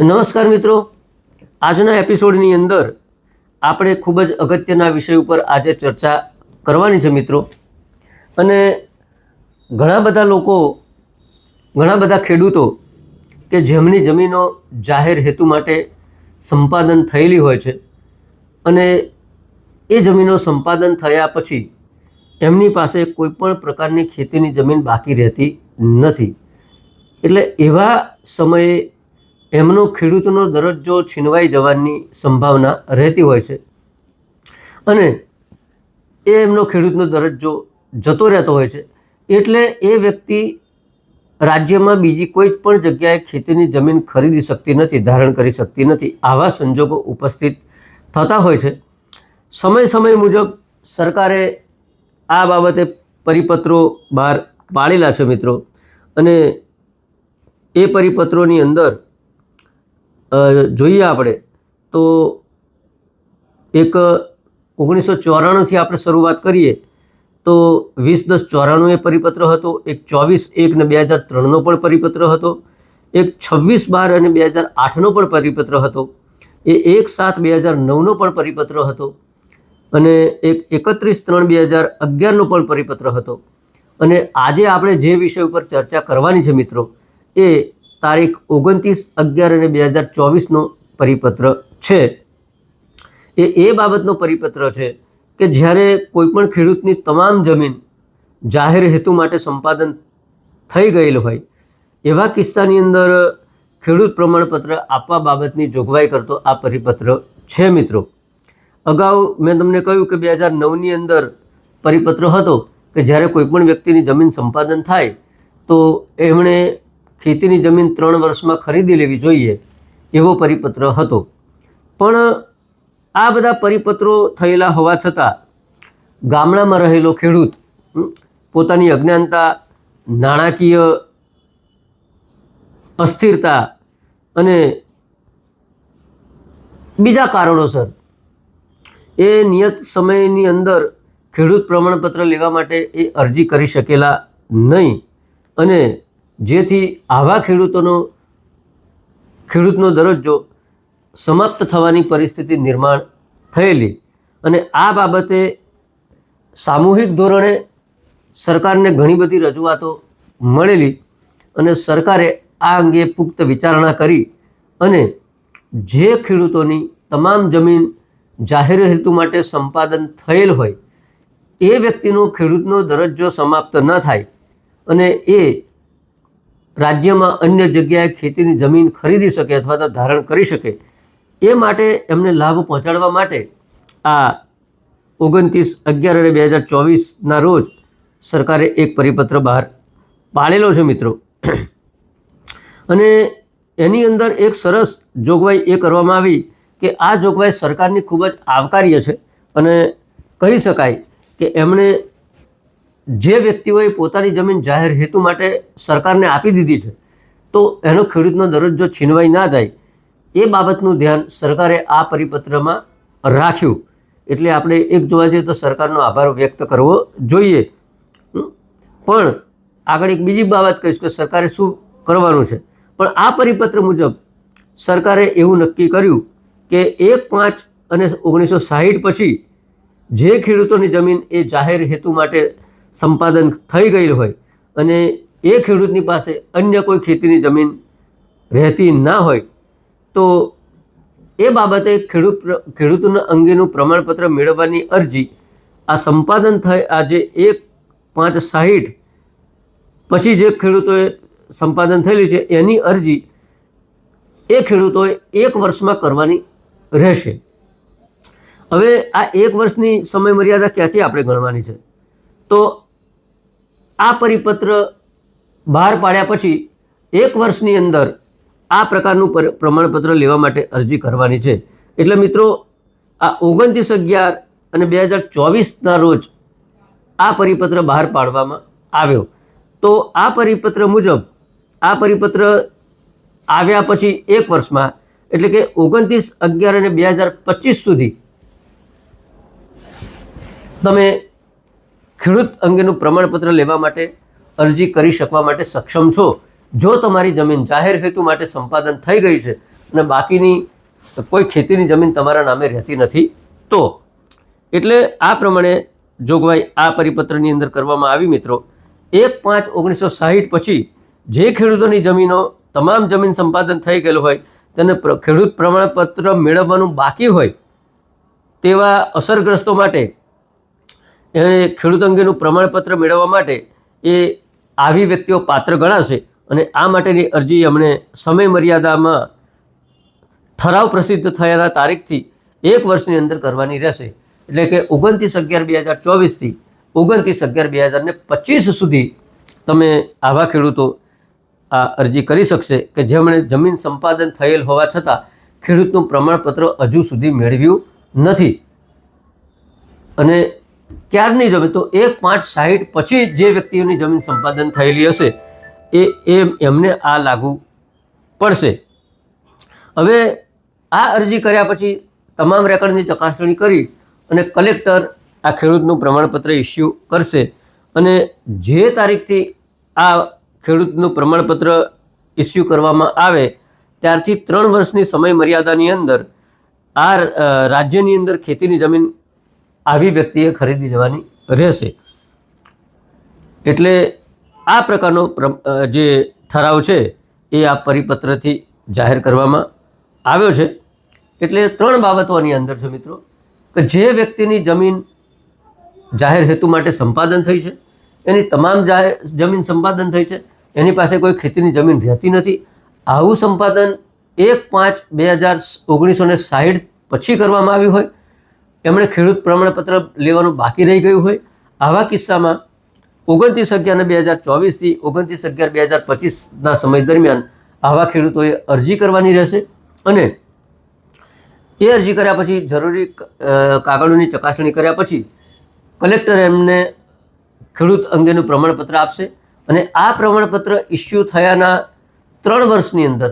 નમસ્કાર મિત્રો. આજના એપિસોડની અંદર આપણે ખૂબ જ અગત્યના વિષય ઉપર આજે ચર્ચા કરવાની છે મિત્રો. અને ઘણા બધા લોકો, ઘણા બધા ખેડૂતો કે જેમની જમીનો જાહેર હેતુ માટે સંપાદન થયેલી હોય છે અને એ જમીનો સંપાદન થયા પછી એમની પાસે કોઈ પણ પ્રકારની ખેતીની જમીન બાકી રહેતી નથી. એટલે એવા સમયે એમનો ખેડૂતનો દરજ્જો છીનવાઈ જવાની સંભાવના રહેતી હોય છે. અને એ એમનો ખેડૂતનો દરજ્જો જતો રહેતો હોય છે. એટલે એ વ્યક્તિ રાજ્યમાં બીજી કોઈ પણ જગ્યાએ ખેતીની જમીન ખરીદી શકતી નથી, ધારણ કરી શકતી નથી. આવા સંજોગો ઉપસ્થિત થતા હોય છે. સમય સમય મુજબ સરકારે આ બાબતે પરિપત્રો બહાર પાડેલા છે મિત્રો. અને એ પરિપત્રોની અંદર જોઈએ આપણે. તો એક ઓગણીસો ચોરાણુંથી આપણે શરૂઆત કરીએ. તો વીસ દસ ચોરાણું એ પરિપત્ર હતો, એક ચોવીસ એક ને બે હજાર ત્રણનો પણ પરિપત્ર હતો, એક છવ્વીસ બાર અને બે હજાર આઠનો પણ પરિપત્ર હતો, એ એક સાત બે હજાર નવનો પણ પરિપત્ર હતો, અને એક એકત્રીસ ત્રણ બે હજાર અગિયારનો પણ પરિપત્ર હતો. અને આજે આપણે જે વિષય ઉપર ચર્ચા કરવાની છે મિત્રો, એ તારીખ ઓગણત્રીસ અગિયાર અને બે હજાર ચોવીસનો પરિપત્ર છે. એ એ બાબતનો પરિપત્ર છે કે જ્યારે કોઈપણ ખેડૂતની તમામ જમીન જાહેર હેતુ માટે સંપાદન થઈ ગયેલ હોય, એવા કિસ્સાની અંદર ખેડૂત પ્રમાણપત્ર આપવા બાબતની જોગવાઈ કરતો આ પરિપત્ર છે મિત્રો. અગાઉ મેં તમને કહ્યું કે બે હજાર નવની અંદર પરિપત્ર હતો કે જ્યારે કોઈપણ વ્યક્તિની જમીન સંપાદન થાય, તો એમણે ખેતીની જમીન ત્રણ વર્ષમાં ખરીદી લેવી જોઈએ એવો પરિપત્ર હતો. પણ આ બધા પરિપત્રો થયેલા હોવા છતાં ગામડામાં રહેલો ખેડૂત પોતાની અજ્ઞાનતા, નાણાકીય અસ્થિરતા અને બીજા કારણોસર એ નિયત સમયની અંદર ખેડૂત પ્રમાણપત્ર લેવા માટે એ અરજી કરી શકેલા નહીં. અને જેથી આવા ખેડૂતોનો ખેડૂતનો દરજ્જો સમાપ્ત થવાની પરિસ્થિતિ નિર્માણ થયેલી અને આ બાબતે સામૂહિક ધોરણે સરકારને ઘણી બધી રજૂઆતો મળેલી અને સરકારે આ અંગે પુખ્ત વિચારણા કરી અને જે ખેડૂતોની તમામ જમીન જાહેર હેતુ માટે સંપાદન થયેલ હોય એ વ્યક્તિનો ખેડૂતનો દરજ્જો સમાપ્ત ન થાય અને એ રાજ્યમાં અન્ય જગ્યાએ ખેતીની જમીન ખરીદી શકે અથવા તો ધારણ કરી શકે, એ માટે એમને લાભ પહોંચાડવા માટે આ ઓગણત્રીસ અગિયાર અને બે હજાર ચોવીસના રોજ સરકારે એક પરિપત્ર બહાર પાડેલો છે મિત્રો. અને એની અંદર એક સરસ જોગવાઈ એ કરવામાં આવી કે આ જોગવાઈ સરકારની ખૂબ જ આવકાર્ય છે અને કહી શકાય કે એમણે જે વ્યક્તિઓએ પોતાની જમીન જાહેર હેતુ માટે સરકારને આપી દીધી છે, તો એનો ખેડૂતનો દરજ્જો છીનવાઈ ના જાય, એ બાબતનું ધ્યાન સરકારે આ પરિપત્રમાં રાખ્યું. એટલે આપણે એક જોવા જઈએ તો સરકારનો આભાર વ્યક્ત કરવો જોઈએ. પણ આગળ એક બીજી બાબત કહીશ કે સરકારે શું કરવાનું છે? પણ આ પરિપત્ર મુજબ સરકારે એવું નક્કી કર્યું કે એક પાંચ અને ઓગણીસો સાહીઠ પછી જે ખેડૂતોની જમીન એ જાહેર હેતુ માટે સંપાદન થઈ ગયેલ હોય અને એ ખેડૂતની પાસે અન્ય કોઈ ખેતીની જમીન રહેતી ના હોય, તો એ બાબતે ખેડૂત ખેડૂતોના અંગેનું પ્રમાણપત્ર મેળવવાની અરજી, આ સંપાદન થઈ આજે એક પાંચ સાહીઠ, પછી જે ખેડૂતોએ સંપાદન થયેલી છે એની અરજી એ ખેડૂતોએ એક વર્ષમાં કરવાની રહેશે. હવે આ એક વર્ષની સમય મર્યાદા ક્યાંથી આપણે ગણવાની છે? તો આ પરિપત્ર બહાર પાડ્યા પછી એક વર્ષની અંદર આ પ્રકારનું પ્રમાણપત્ર લેવા માટે અરજી કરવાની છે. એટલે મિત્રો, આ ઓગણત્રીસ અગિયાર અને બે હજાર ચોવીસના રોજ આ પરિપત્ર બહાર પાડવામાં આવ્યો. તો આ પરિપત્ર મુજબ, આ પરિપત્ર આવ્યા પછી એક વર્ષમાં, એટલે કે ઓગણત્રીસ અગિયાર અને બે હજાર પચીસ સુધી તમે ખેડૂત અંગેનું પ્રમાણપત્ર લેવા માટે અરજી કરી શકવા માટે સક્ષમ છો? જો તમારી જમીન જાહેર હેતુ માટે સંપાદન થઈ ગઈ છે અને બાકીની કોઈ ખેતીની જમીન તમારા નામે રહેતી નથી, તો એટલે આ પ્રમાણે જોગવાઈ આ પરિપત્રની અંદર કરવામાં આવી મિત્રો. એક પાંચ ઓગણીસો સાહીઠ પછી જે ખેડૂતોની જમીનો તમામ જમીન સંપાદન થઈ ગયેલું હોય, તેને ખેડૂત પ્રમાણપત્ર મેળવવાનું બાકી હોય, તેવા અસરગ્રસ્તો માટે એને ખેડૂત અંગેનું પ્રમાણપત્ર મેળવવા માટે એ આવી વ્યક્તિઓ પાત્ર ગણાશે અને આ માટેની અરજી અમને સમય મર્યાદામાં ઠરાવ પ્રસિદ્ધ થયેલા તારીખથી એક વર્ષની અંદર કરવાની રહેશે. એટલે કે ઓગણત્રીસ અગિયાર બે હજાર ચોવીસથી ઓગણત્રીસ અગિયાર બે હજાર ને પચીસ સુધી તમે આવા ખેડૂતો આ અરજી કરી શકશે કે જેમણે જમીન સંપાદન થયેલ હોવા છતાં ખેડૂતનું પ્રમાણપત્ર હજુ સુધી મેળવ્યું નથી. અને ક્યારની જમીન? તો એક પાંચ સાહીઠ પછી જે વ્યક્તિઓની જમીન સંપાદન થયેલી હશે, એ એમ એમને આ લાગુ પડશે. હવે આ અરજી કર્યા પછી તમામ રેકર્ડની ચકાસણી કરી અને કલેક્ટર આ ખેડૂતનું પ્રમાણપત્ર ઇસ્યુ કરશે. અને જે તારીખથી આ ખેડૂતનું પ્રમાણપત્ર ઇસ્યુ કરવામાં આવે, ત્યારથી ત્રણ વર્ષની સમય મર્યાદાની અંદર આ રાજ્યની અંદર ખેતીની જમીન આવી વ્યક્તિએ ખરીદી લેવાની રહેશે. એટલે આ પ્રકારનો પ્ર- જે ઠરાવ છે, એ આ પરિપત્રથી જાહેર કરવામાં આવ્યો છે. એટલે ત્રણ બાબતો આની અંદર છે મિત્રો. કે જે વ્યક્તિની જમીન જાહેર હેતુ માટે સંપાદન થઈ છે, એની તમામ જાહેર જમીન સંપાદન થઈ છે, એની પાસે કોઈ ખેતીની જમીન રહેતી નથી. આવું સંપાદન એક પાંચ બે હજાર ઓગણીસો ને સાહીઠ પછી કરવામાં આવ્યું હોય. એમણે ખેડૂત પ્રમાણપત્ર લેવાનું બાકી રહી ગયું હોય. આવા કિસ્સામાં ઓગણત્રીસ અગિયાર બે હજાર ચોવીસથી ઓગણત્રીસ અગિયાર બે હજાર પચીસના સમય દરમિયાન આવા ખેડૂતોએ અરજી કરવાની રહેશે અને એ અરજી કર્યા પછી જરૂરી કાગળોની ચકાસણી કર્યા પછી કલેક્ટર એમને ખેડૂત અંગેનું પ્રમાણપત્ર આપશે અને આ પ્રમાણપત્ર ઇસ્યુ થયાના ત્રણ વર્ષની અંદર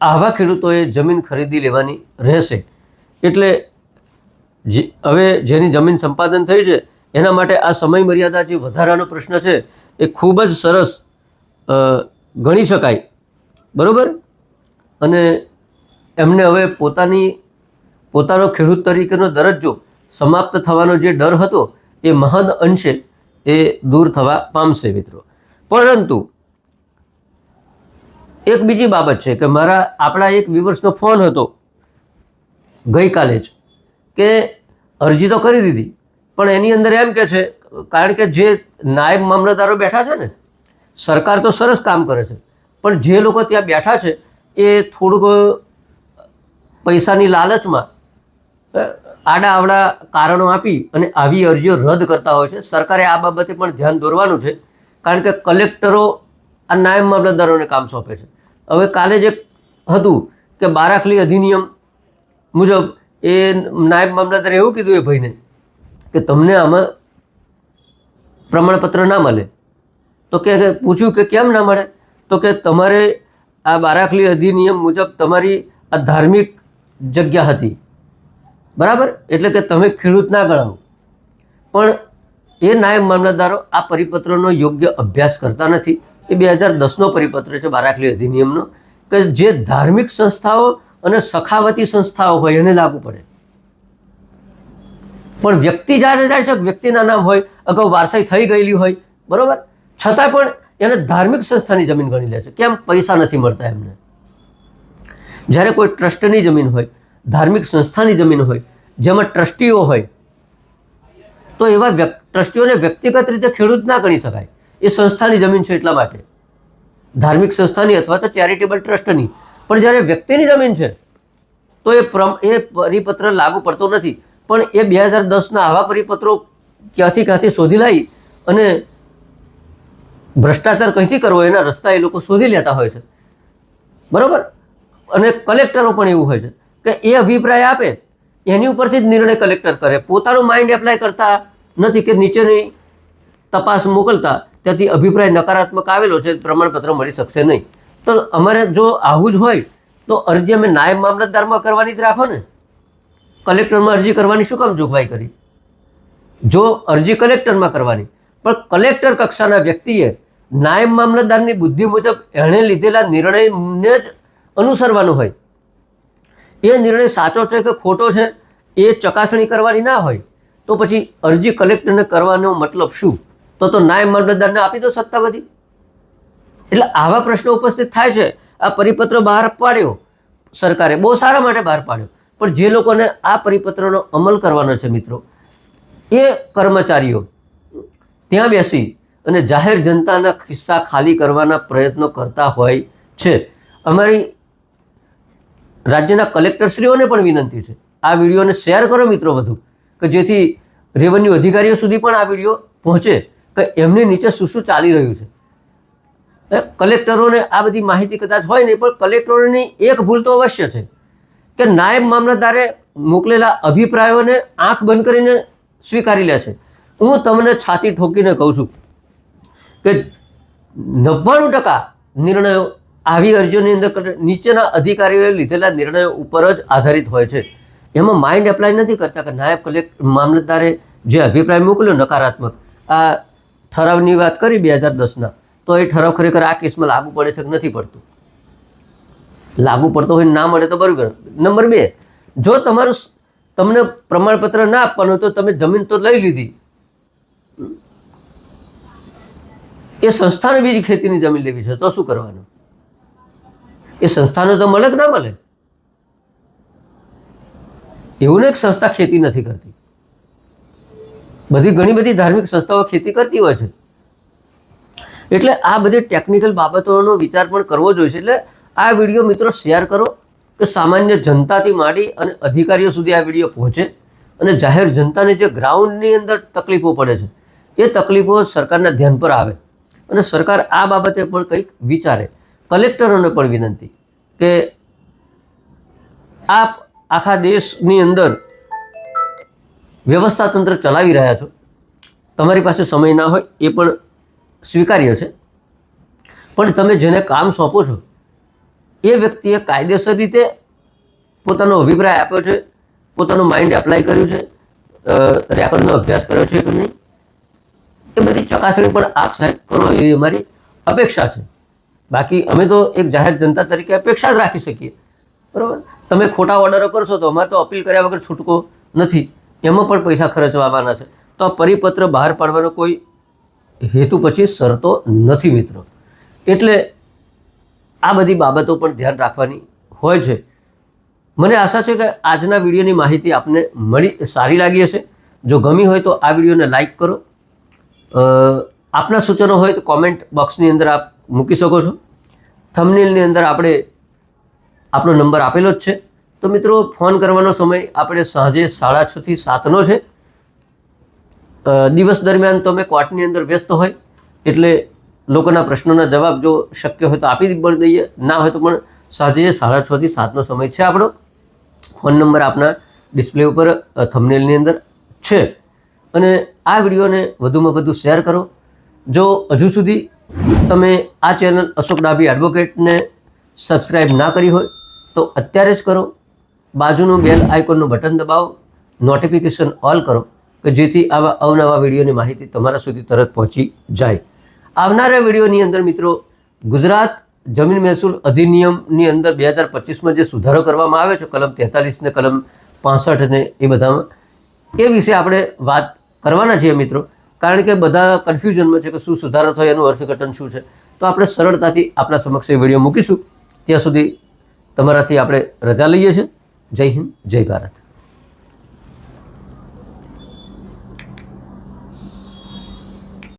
આવા ખેડૂતોએ જમીન ખરીદી લેવાની રહેશે. એટલે જે હવે જેની જમીન સંપાદન થઈ છે, એના માટે આ સમય મર્યાદા જે વધારાનો પ્રશ્ન છે, એ ખૂબ જ સરસ ગણી શકાય. બરાબર? અને એમને હવે પોતાની, પોતાનો ખેડૂત તરીકેનો દરજ્જો સમાપ્ત થવાનો જે ડર હતો, એ મહદ અંશે એ દૂર થવા પામશે મિત્રો. પરંતુ એક બીજી બાબત છે કે મારા, આપણા એક વિવર્સનો ફોન હતો ગઈકાલે જ, કે અરજી તો કરી દીધી. પણ એની અંદર એમ કે છે, કારણ કે જે નાયબ મામલતદારો બેઠા છે ને, સરકાર તો સરસ કામ કરે છે. પણ જે લોકો ત્યાં બેઠા છે, એ થોડુંક પૈસાની લાલચમાં આડા આવડા કારણો આપી અને આવી અરજીઓ રદ કરતા હોય છે. સરકારે આ બાબતે પણ ધ્યાન દોરવાનું છે, કારણ કે કલેક્ટરો આ નાયબ મામલતદારોને કામ સોંપે છે. હવે કાલે જે હતું કે બારાખલી અધિનિયમ મુજબ એ નાયબ મામલતદારે એવું કીધું એ ભાઈને કે તમને આમાં પ્રમાણપત્ર ના મળે. તો કે પૂછ્યું કે કેમ ના મળે? તો કે તમારે આ બારાખલી અધિનિયમ મુજબ તમારી આ ધાર્મિક જગ્યા હતી. બરાબર? એટલે કે તમે ખેડૂત ના ગણાવો. પણ એ નાયબ મામલતદારો આ પરિપત્રનો યોગ્ય અભ્યાસ કરતા નથી. એ બે હજાર દસનો પરિપત્ર છે બારાખલી અધિનિયમનો, કે જે ધાર્મિક સંસ્થાઓ અને સખાવતી સંસ્થાઓ હોય એને લાગુ પડે. પણ વ્યક્તિ જ્યારે જાય છે, વ્યક્તિના નામ હોય, અગાઉ વારસાઈ થઈ ગયેલી હોય, બરોબર? છતાં પણ એને ધાર્મિક સંસ્થાની જમીન ગણી લે છે. કેમ? પૈસા નથી મળતા એમને. જ્યારે કોઈ ટ્રસ્ટની જમીન હોય, ધાર્મિક સંસ્થાની જમીન હોય, જેમાં ટ્રસ્ટીઓ હોય, તો એવા ટ્રસ્ટીઓને વ્યક્તિગત રીતે ખેડૂત ના ગણી શકાય. એ સંસ્થાની જમીન છે એટલા માટે. ધાર્મિક સંસ્થાની અથવા તો ચેરિટેબલ ટ્રસ્ટની. પણ જ્યારે વ્યક્તિની જમીન છે, તો એ પ્રમ, એ પરિપત્ર લાગુ પડતો નથી. પણ એ બે હજાર દસના આવા પરિપત્રો ક્યાંથી ક્યાંથી શોધી લાવી અને ભ્રષ્ટાચાર કંઈથી કરવો એના રસ્તા એ લોકો શોધી લેતા હોય છે. બરાબર? અને કલેક્ટરો પણ એવું હોય છે કે એ અભિપ્રાય આપે, એની ઉપરથી જ નિર્ણય કલેક્ટર કરે. પોતાનું માઇન્ડ એપ્લાય કરતા નથી કે નીચેની તપાસ મોકલતા. ત્યાંથી અભિપ્રાય નકારાત્મક આવેલો છે, પ્રમાણપત્ર મળી શકશે નહીં. તો અમારે જો આવું જ હોય, તો અરજી અમે નાયબ મામલતદારમાં કરવાની જ રાખો ને. કલેક્ટરમાં અરજી કરવાની શું કામ જોગવાઈ કરી? જો અરજી કલેક્ટરમાં કરવાની, પણ કલેક્ટર કક્ષાના વ્યક્તિએ નાયબ મામલતદારની બુદ્ધિ મુજબ એણે લીધેલા નિર્ણયને જ અનુસરવાનો હોય. એ નિર્ણય સાચો છે કે ખોટો છે, એ ચકાસણી કરવાની ના હોય, તો પછી અરજી કલેક્ટરને કરવાનો મતલબ શું? તો તો નાયબ મામલતદારને આપી દો સત્તા બધી. એટલે આવા પ્રશ્નો ઉપસ્થિત થાય છે, આ પરિપત્ર બહાર પાડ્યો. સરકારે બહુ સારા માટે બહાર પાડ્યો. પણ જે લોકોને આ પરિપત્રનો અમલ કરવાનો છે મિત્રો, એ કર્મચારીઓ ત્યાં બેસી અને જાહેર જનતાના ખિસ્સા ખાલી કરવાના પ્રયત્નો કરતા હોય છે. અમારી રાજ્યના કલેક્ટરશ્રીઓને પણ વિનંતી છે. આ વિડીયોને શેર કરો મિત્રો વધુ, કે જેથી રેવન્યુ અધિકારીઓ સુધી પણ આ વીડિયો પહોંચે, કે એમની નીચે શું શું ચાલી રહ્યું છે. કલેક્ટરોને આ બધી માહિતી કદાચ હોય નહીં, પણ કલેક્ટરોની એક ભૂલ તો અવશ્ય છે કે નાયબ મામલતદારે મોકલેલા અભિપ્રાયોને આંખ બંધ કરીને સ્વીકારી લે છે. હું તમને છાતી ઠોકીને કહું છું કે નવ્વાણું ટકા નિર્ણયો આવી અરજીઓની અંદર નીચેના અધિકારીઓએ લીધેલા નિર્ણયો ઉપર જ આધારિત હોય છે. એમાં માઇન્ડ એપ્લાય નથી કરતા કે નાયબ કલેક્ટ, મામલતદારે જે અભિપ્રાય મોકલ્યો નકારાત્મક. આ ઠરાવની વાત કરી બે હજાર દસના. તો એ ઠરાવ ખરેખર આ કેસમાં લાગુ પડે છે કે નથી પડતું? લાગુ પડતો હોય ના મળે તો બરાબર. નંબર બે, જો તમારું તમને પ્રમાણપત્ર ના આપવાનું તો તમે જમીન તો લઈ લીધી. એ સંસ્થાને બીજી ખેતીની જમીન લેવી છે, તો શું કરવાનું? એ સંસ્થાને તો મળે કે ના મળે એવું ને એક સંસ્થા ખેતી નથી કરતી. બધી ઘણી બધી ધાર્મિક સંસ્થાઓ ખેતી કરતી હોય છે. એટલે આ બધી ટેકનિકલ બાબતોનો વિચાર પણ કરવો જોઈએ છે. એટલે આ વીડિયો મિત્રો શેર કરો કે સામાન્ય જનતાથી માંડી અને અધિકારીઓ સુધી આ વીડિયો પહોંચે અને જાહેર જનતાને જે ગ્રાઉન્ડની અંદર તકલીફો પડે છે, એ તકલીફો સરકારના ધ્યાન પર આવે. અને સરકાર આ બાબતે પણ કંઈક વિચારે. કલેક્ટરોને પણ વિનંતી કે આપ આખા દેશની અંદર વ્યવસ્થાતંત્ર ચલાવી રહ્યા છો. તમારી પાસે સમય ના હોય એ પણ સ્વીકાર્ય છે. પણ તમે જેને કામ સોંપો છો, એ વ્યક્તિએ કાયદેસર રીતે પોતાનો અભિપ્રાય આપ્યો છે, પોતાનું માઇન્ડ એપ્લાય કર્યું છે રેકોર્ડનો અભ્યાસ કર્યો છે કે નહીં, એ બધી ચકાસણી પણ આપ સાહેબ કરો એવી અમારી અપેક્ષા છે. બાકી અમે તો એક જાહેર જનતા તરીકે અપેક્ષા જ રાખી શકીએ. બરાબર? તમે ખોટા ઓર્ડરો કરશો તો અમારે તો અપીલ કર્યા વગર છૂટકો નથી. એમાં પણ પૈસા ખર્ચવાના છે. તો આ પરિપત્ર બહાર પાડવાનો કોઈ હેતુ પછી શરતો નથી મિત્રો. એટલે આ બધી બાબતો પણ ધ્યાન રાખવાની હોય છે. મને આશા છે કે આજના વિડીયોની માહિતી આપને મળી સારી લાગી હશે. જો ગમી હોય તો આ વિડીયોને લાઈક કરો. આપના સૂચનો હોય તો કોમેન્ટ બોક્સની અંદર આપ મૂકી શકો છો. થમનીલની અંદર આપણે આપણો નંબર આપેલો જ છે. તો મિત્રો, ફોન કરવાનો સમય આપણે સાંજે સાડા છથી સાતનો છે. દિવસ દરમિયાન તમે કોર્ટની અંદર વ્યસ્ત હોય, એટલે લોકોના પ્રશ્નોના જવાબ જો શક્ય હોય તો આપી પણ દઈએ, ના હોય તો પણ સાંજે સાડા છથી સાતનો સમય છે આપણો. ફોન નંબર આપના ડિસ્પ્લે ઉપર થંબનેલની અંદર છે. અને આ વિડીયોને વધુમાં વધુ શેર કરો. જો હજુ સુધી તમે આ ચેનલ અશોક ડાભી એડવોકેટને સબસ્ક્રાઈબ ના કરી હોય, તો અત્યારે જ કરો. બાજુનું બેલ આઇકોનનું બટન દબાવો. નોટિફિકેશન ઓલ કરો. કે જેથી આવા અવનવા વિડીયોની માહિતી તમારા સુધી તરત પહોંચી જાય. આવનારા વિડીયોની અંદર મિત્રો, ગુજરાત જમીન મહેસૂલ અધિનિયમની અંદર બે હજાર પચીસમાં જે સુધારો કરવામાં આવ્યો છે, કલમ તેતાલીસ ને કલમ પાસઠ ને એ બધામાં, એ વિશે આપણે વાત કરવાના છીએ મિત્રો. કારણ કે બધા કન્ફ્યુઝનમાં છે કે શું સુધારો થયો, એનું અર્થઘટન શું છે. તો આપણે સરળતાથી આપણા સમક્ષ એ વીડિયો મૂકીશું. ત્યાં સુધી તમારાથી આપણે રજા લઈએ છીએ. જય હિન્દ, જય ભારત.